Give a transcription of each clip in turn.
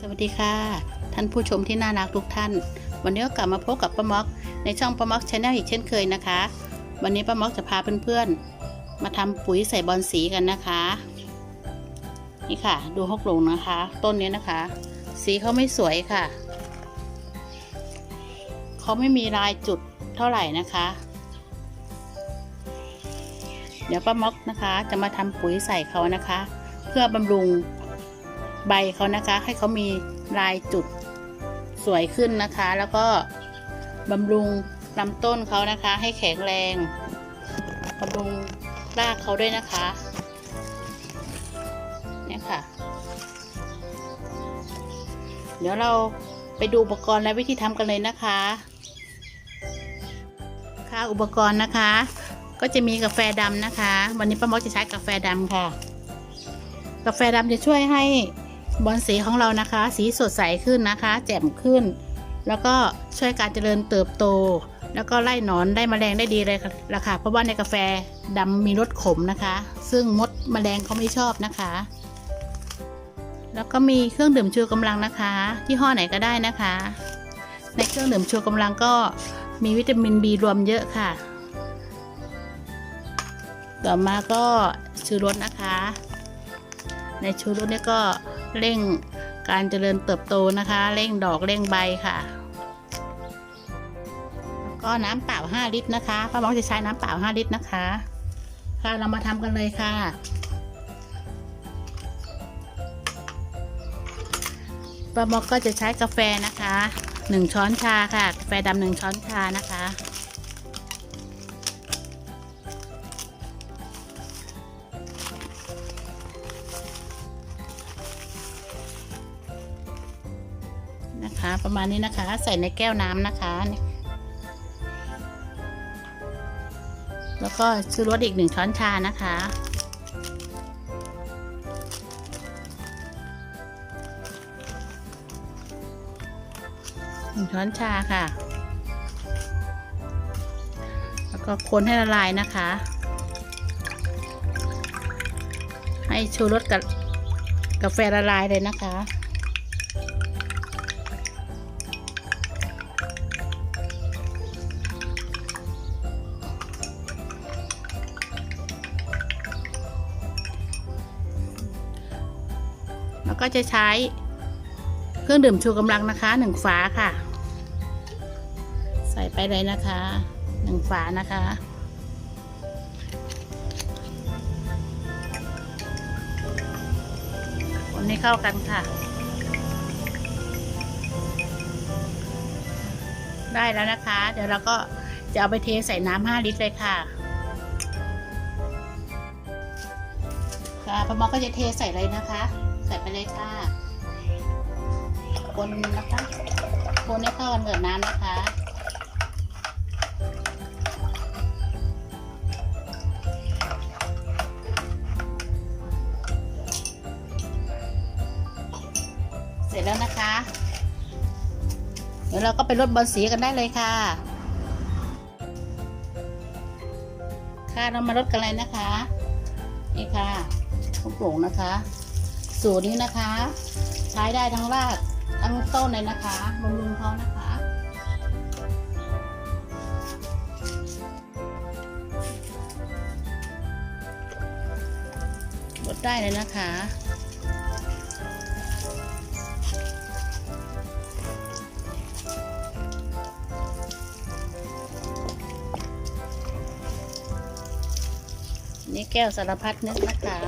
สวัสดีค่ะ ท่านผู้ชมที่น่ารักทุกท่าน วันนี้ก็กลับมาพบกับป้าม็อก ในช่องป้าม็อกชาแนลอีกเช่นเคยนะคะ วันนี้ป้าม็อกจะพาเพื่อนๆ มาทำปุ๋ยใส่บอลสีกันนะคะ นี่ค่ะ ดูฮกหลงนะคะ ต้นนี้นะคะ สีเขาไม่สวยค่ะเขาไม่มีลายจุดเท่าไหร่นะคะ เดี๋ยวป้าม็อกนะคะ จะมาทำปุ๋ยใส่เขานะคะ เพื่อบำรุง ใบเขานะคะ ให้เขามีลายจุดสวยขึ้นนะคะ แล้วก็บำรุงลำต้นเขานะคะ ให้แข็งแรงบำรุงรากเขาด้วยนะคะ เนี่ยค่ะ เดี๋ยวเราไปดูอุปกรณ์และวิธีทำกันเลยนะคะ ค่ะอุปกรณ์นะคะ ก็จะมีกาแฟดำนะคะ วันนี้ป้ามอกจะใช้กาแฟดำค่ะ กาแฟดำจะช่วยให้ บอลสีของเรานะคะ สีสดใสขึ้นนะคะ แจ่มขึ้น แล้วก็ช่วยการเจริญเติบโต แล้วก็ไล่หนอนได้แมลงได้ดีเลยละค่ะเพราะว่าในกาแฟดำมีรสขมนะคะ ซึ่งมดแมลงเขาไม่ชอบนะคะ แล้วก็มีเครื่องดื่มชูกำลังนะคะ ที่ห้อไหนก็ได้นะคะ ในเครื่องดื่มชูกำลังก็มีวิตามินบีรวมเยอะค่ะ ต่อมาก็ชูรสนะคะ ในชูรสนี่ก็เร่งการเจริญเติบโตนะคะ เร่งดอกเร่งใบค่ะแล้วก็น้ำเปล่า 5 ลิตรนะคะป้าม้องจะใช้น้ำเปล่า 5 ลิตรนะคะ ค่ะเรามาทำกันเลยค่ะ ป้าม็อกก็จะใช้กาแฟนะคะ 1 ช้อนชาค่ะ กาแฟดำหนึ่งช้อนชานะคะ ประมาณนี้นะคะ ใส่ในแก้วน้ำนะคะ แล้วก็ซื้อรสอีกหนึ่งช้อนชานะคะ หนึ่งช้อนชาค่ะ แล้วก็คนให้ละลายนะคะ ให้ชูรสกับกาแฟละลายเลยนะคะ แล้วก็จะใช้เครื่องดื่มชูกำลังนะคะหนึ่งฝาค่ะ ใส่ไปเลยนะคะหนึ่งฝานะคะคนให้เข้ากันค่ะ ได้แล้วนะคะ เดี๋ยวเราก็จะเอาไปเทใส่น้ำห้าลิตรเลยค่ะค่ะปะมอก็จะเทใส่เลยนะคะ ใส่ไปเลยค่ะ คนนะคะ คนให้เข้ากันกับน้ำนะคะเสร็จแล้วนะคะ เดี๋ยวเราก็ไปรดบอลสีกันได้เลยค่ะ ค่ะเรามารดกันเลยนะคะ นี่ค่ะลูกโป่งนะคะ สูตรนี้นะคะ ใช้ได้ทั้งรากทั้งต้นเลยนะคะบำรุงเขานะคะลดได้เลยนะคะนี่แก้วสารพัดนึกนะคะ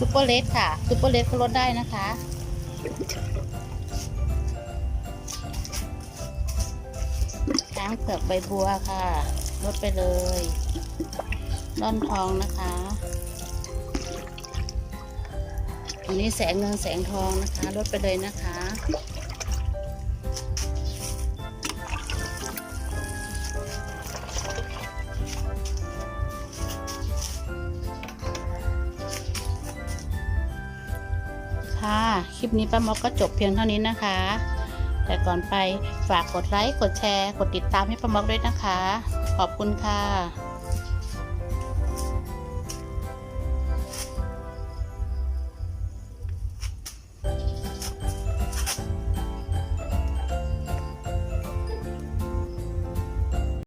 ซุปเปอร์เลสค่ะซุปเปอร์เลสก็ลดได้นะคะ ช้างเผือกใบบัวค่ะ ลดไปเลยร่อนทองนะคะ อันนี้แสงเงินแสงทองนะคะ ลดไปเลยนะคะ ค่ะ คลิปนี้ป้ามอกก็จบเพียงเท่านี้นะคะ แต่ก่อนไปฝากกดไลค์ กดแชร์ กดติดตามให้ป้ามอกด้วยนะคะ ขอบคุณค่ะ